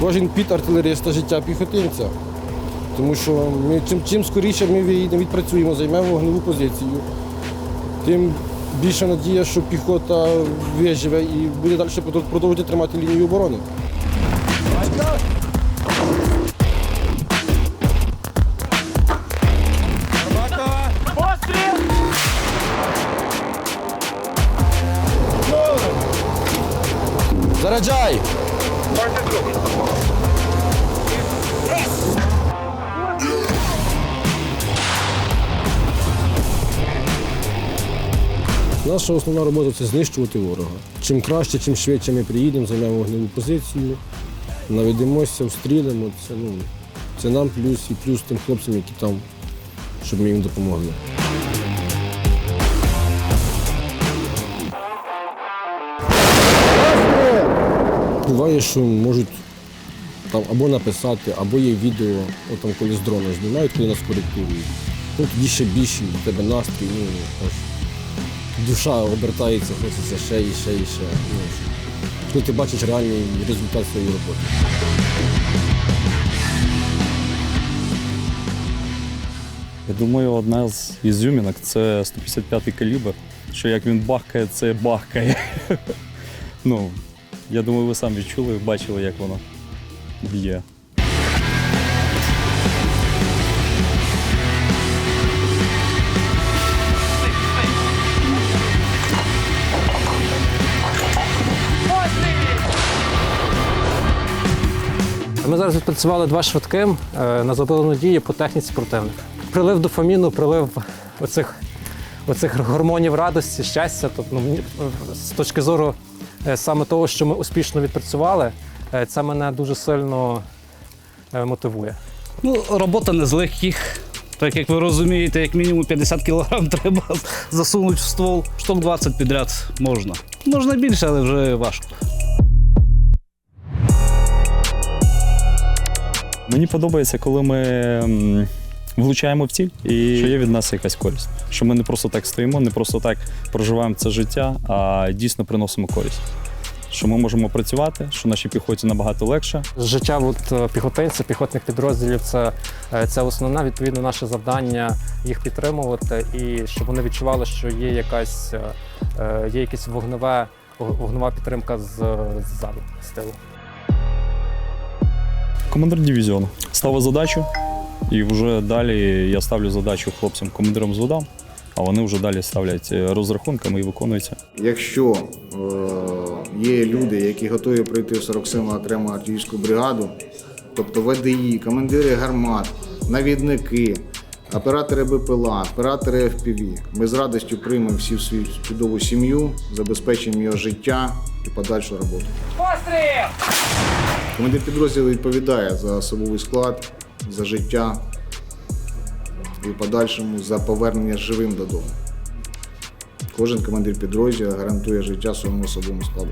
кожен під артилериста життя піхотинця. Тому що ми, чим, чим скоріше ми відпрацюємо, займемо вогневу позицію, тим більша надія, що піхота виживе і буде далі продовжувати тримати лінію оборони. Заряджай! Наша основна робота це знищувати ворога. Чим краще, чим швидше ми приїдемо, займемо вогневу позицію, наведемося, встрілимо. Це, ну, це нам плюс і плюс тим хлопцям, які там, щоб ми їм допомогли. Буває, що можуть там або написати, або є відео, от там коли з дрона знімають, коли нас коректують. Ну, тоді ще більше в тебе настрій, ну, аж душа обертається, хочеться ще і ще і ще. Ну, коли ти бачиш реальний результат своєї роботи. Я думаю, одна з ізюмінок це 155-й калібр. Що як він бахкає, це бахкає. ну, я думаю, ви самі чули, бачили, як воно б'є. Ми зараз відпрацювали два швидким е, на задану дію по техніці противника. Прилив дофаміну, прилив оцих, оцих гормонів радості, щастя. Тобто, ну, е, з точки зору саме того, що ми успішно відпрацювали, е, це мене дуже сильно е, мотивує. Ну, робота не з легких. Так як ви розумієте, як мінімум 50 кг треба засунути в ствол. Штук 20 підряд можна. Можна більше, але вже важко. Мені подобається, коли ми влучаємо в ціль і що є від нас якась користь. Що ми не просто так стоїмо, не просто так проживаємо це життя, а дійсно приносимо користь. Що ми можемо працювати, що нашій піхоті набагато легше. Життя от, е, піхотинців, піхотних підрозділів це, е, це основне відповідно наше завдання їх підтримувати і щоб вони відчували, що є якась е, є якась вогневе, вогнева підтримка з, ззаду, з тилу. Командир дивізіону ставив задачу, і вже далі я ставлю задачу хлопцям, командирам зводам, а вони вже далі ставлять е, розрахунками і виконуються. Якщо е, є люди, які готові прийти в 47-му окрему артилерійську бригаду, тобто ВДІ, командири гармат, навідники, оператори БПЛА, оператори FPV, ми з радістю приймемо всі в свою чудову сім'ю, забезпечимо його життя і подальшу роботу. Командир підрозділу відповідає за особовий склад, за життя і в подальшому за повернення живим додому. Кожен командир підрозділу гарантує життя своєму особовому складу.